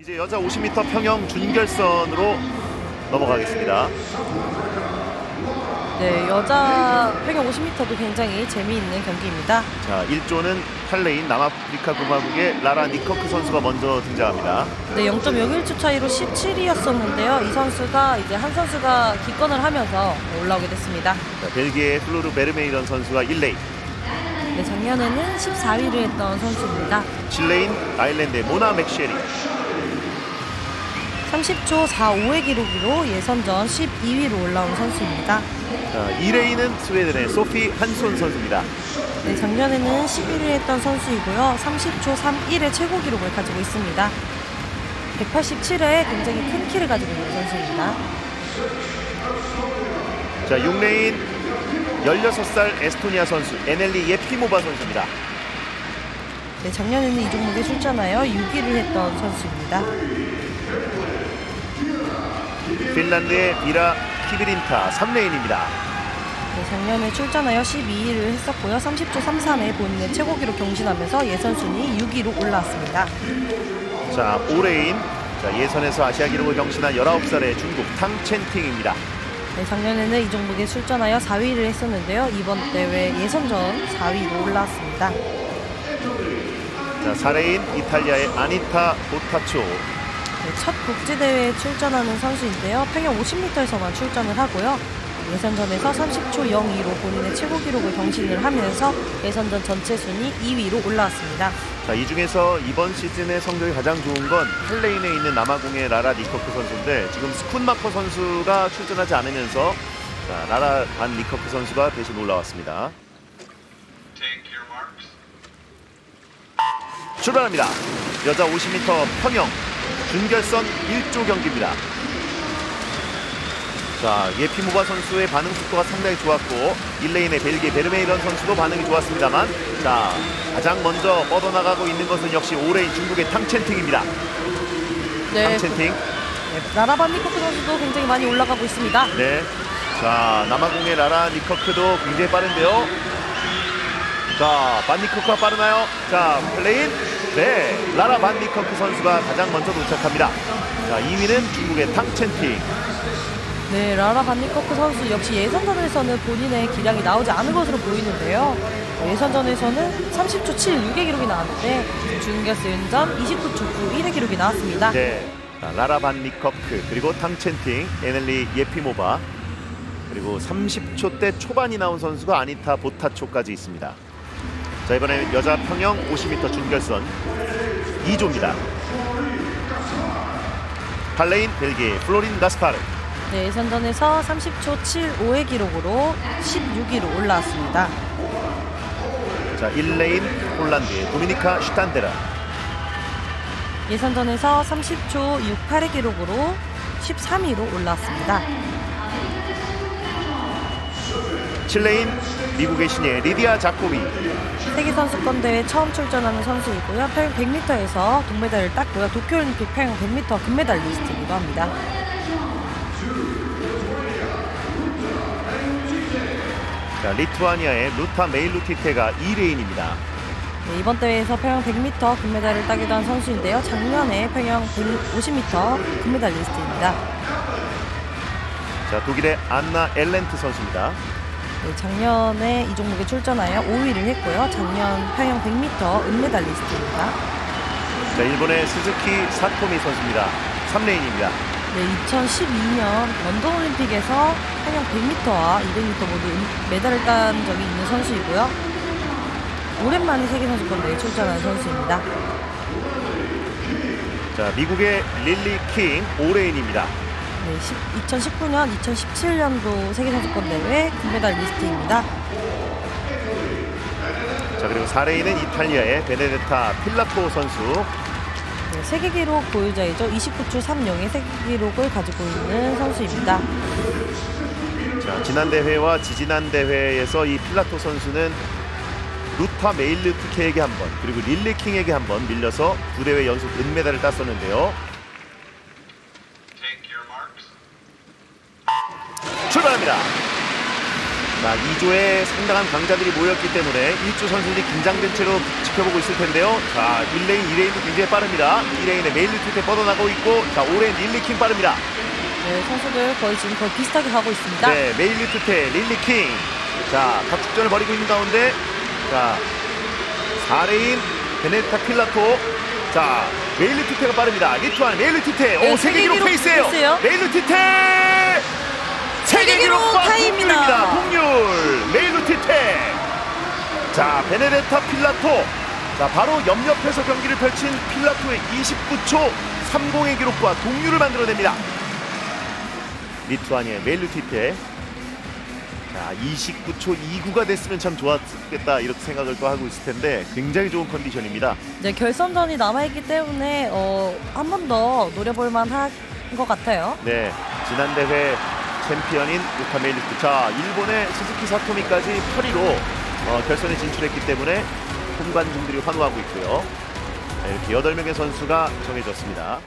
이제 여자 50m 평영 준결선으로 넘어가겠습니다. 네, 여자 평영 50m도 굉장히 재미있는 경기입니다. 자, 1조는 8레인 남아프리카 공화국의 라라 니커크 선수가 먼저 등장합니다. 네, 0.01초 차이로 17위였었는데요. 이 선수가 이제 한 선수가 기권을 하면서 올라오게 됐습니다. 자, 벨기에의 플로르 베르메이런 선수가 1레인, 네, 작년에는 14위를 했던 선수입니다. 7레인 아일랜드의 모나 맥쉐리, 30초 45의 기록으로 예선전 12위로 올라온 선수입니다. 자, 2레인은 스웨덴의 소피 한손 선수입니다. 네, 작년에는 11위를 했던 선수이고요. 30초 31의 최고 기록을 가지고 있습니다. 187회 굉장히 큰 키를 가지고 있는 선수입니다. 자, 6레인 16살 에스토니아 선수 에넬리 예피모바 선수입니다. 네, 작년에는 이 종목에 출전하여 6위를 했던 선수입니다. 핀란드의 비라 키비린타 3레인입니다. 네, 작년에 출전하여 12위를 했었고요. 30초 33에 본인의 최고 기록 경신하면서 예선 순위 6위로 올라왔습니다. 자, 5레인 자, 예선에서 아시아 기록을 경신한 19살의 중국 탕첸팅입니다. 네, 작년에는 이 종목에 출전하여 4위를 했었는데요. 이번 대회 예선전 4위로 올라왔습니다. 자, 4레인 이탈리아의 아니타 보타초. 네, 첫 국제대회에 출전하는 선수인데요. 평영 50m에서만 출전을 하고요. 예선전에서 30초 02로 본인의 최고 기록을 경신을 하면서 예선전 전체 순위 2위로 올라왔습니다. 자, 이 중에서 이번 시즌의 성적이 가장 좋은 건 8레인에 있는 남아공의 라라 니커크 선수인데 지금 스쿤마커 선수가 출전하지 않으면서 자, 라라 반 니커크 선수가 대신 올라왔습니다. 출발합니다. 여자 50m 평영 준결선 1조 경기입니다. 자, 예피모바 선수의 반응 속도가 상당히 좋았고 1레인의 벨기에 베르메이런 선수도 반응이 좋았습니다만 자, 가장 먼저 뻗어나가고 있는 것은 역시 5레인 중국의 탕첸팅입니다. 네, 탕첸팅. 네, 라라반 니코크 선수도 굉장히 많이 올라가고 있습니다. 네. 자, 남아공의 라라 니커크도 굉장히 빠른데요. 자, 반 니커크가 빠르나요? 자, 플레인. 네. 라라 반 니커크 선수가 가장 먼저 도착합니다. 자, 2위는 중국의 탕첸팅. 네, 라라 반 니커크 선수 역시 예선전에서는 본인의 기량이 나오지 않은 것으로 보이는데요. 어, 예선전에서는 30초 76의 기록이 나왔는데 준결승전 29초 91의 기록이 나왔습니다. 네. 자, 라라 반 니커크 그리고 탕첸팅, 에넬리 예피모바 그리고 30초 대 초반이 나온 선수가 아니타 보타초까지 있습니다. 자, 이번에 여자 평영 50m 준결선 2조입니다. 발레인 벨기에 플로린 가스파르 네, 예선전에서 30초 75의 기록으로 16위로 올라왔습니다. 자 1레인 폴란드의 도미니카 슈탄데라 예선전에서 30초 68의 기록으로 13위로 올라왔습니다. 7레인 미국의 신예 리디아 자코비 세계선수권대회 처음 출전하는 선수이고요. 평영 100m에서 동메달을 땄고요. 도쿄올림픽 평영 100m 금메달 리스트이기도 합니다. 자 리투아니아의 루타 메일루티테가 2레인입니다 네, 이번 대회에서 평영 100m 금메달을 따기도 한 선수인데요. 작년에 평영 150m 금메달 리스트입니다. 자 독일의 안나 엘렌트 선수입니다 네, 작년에 이 종목에 출전하여 5위를 했고요. 작년 평영 100m 은메달리스트입니다. 자 일본의 스즈키 사토미 선수입니다 3레인입니다 네, 2012년 런던 올림픽에서 평영 100m와 200m 모두 은- 메달을 딴 적이 있는 선수이고요. 오랜만에 세계 선수권대회에 출전하는 선수입니다. 자 미국의 릴리 킹 5레인입니다 네, 2019년, 2017년도 세계선수권 대회 금메달 리스트입니다. 자 그리고 4레인은 이탈리아의 베네데타 필라토 선수 네, 세계 기록 보유자이죠. 29초 30의 세계 기록을 가지고 있는 선수입니다. 자 지난 대회와 지지난 대회에서 이 필라토 선수는 루타 메일루티케에게 한 번 그리고 릴리 킹에게 한 번 밀려서 두 대회 연속 은메달을 땄었는데요 Take your marks. 출발합니다 자, 2조에 상당한 강자들이 모였기 때문에 1조 선수들이 긴장된 채로 지켜보고 있을 텐데요. 자, 1레인, 2레인도 굉장히 빠릅니다. 2레인에 메일리 투테 뻗어나가고 있고, 자, 5레인 릴리킹 빠릅니다. 네, 선수들 거의 지금 거의 비슷하게 가고 있습니다. 네, 메일리 투테, 릴리킹. 자, 각축전을 벌이고 있는 가운데, 자, 4레인 베네타 필라토. 자, 메일리 투테가 빠릅니다. 리투안, 메일리 투테. 네, 오, 세계 기록 페이스예요. 페이스예요. 메일리 투테! 세계 기록 타입니다. 동률. 투테. 자, 베네데타 필라토. 자, 바로 옆옆에서 경기를 펼친 필라토의 29초 30의 기록과 동률을 만들어냅니다. 리투아니아의 멜루티테. 자, 29초 29가 됐으면 참 좋았겠다 이렇게 생각을 또 하고 있을 텐데 굉장히 좋은 컨디션입니다. 네, 결선전이 남아있기 때문에 어, 한 번 더 노려볼 만한 것 같아요. 네, 지난 대회 챔피언인 유타 멜루티. 자, 일본의 스즈키 사토미까지 8위로 어, 결선에 진출했기 때문에 홈관중들이 환호하고 있고요. 네, 이렇게 8명의 선수가 정해졌습니다.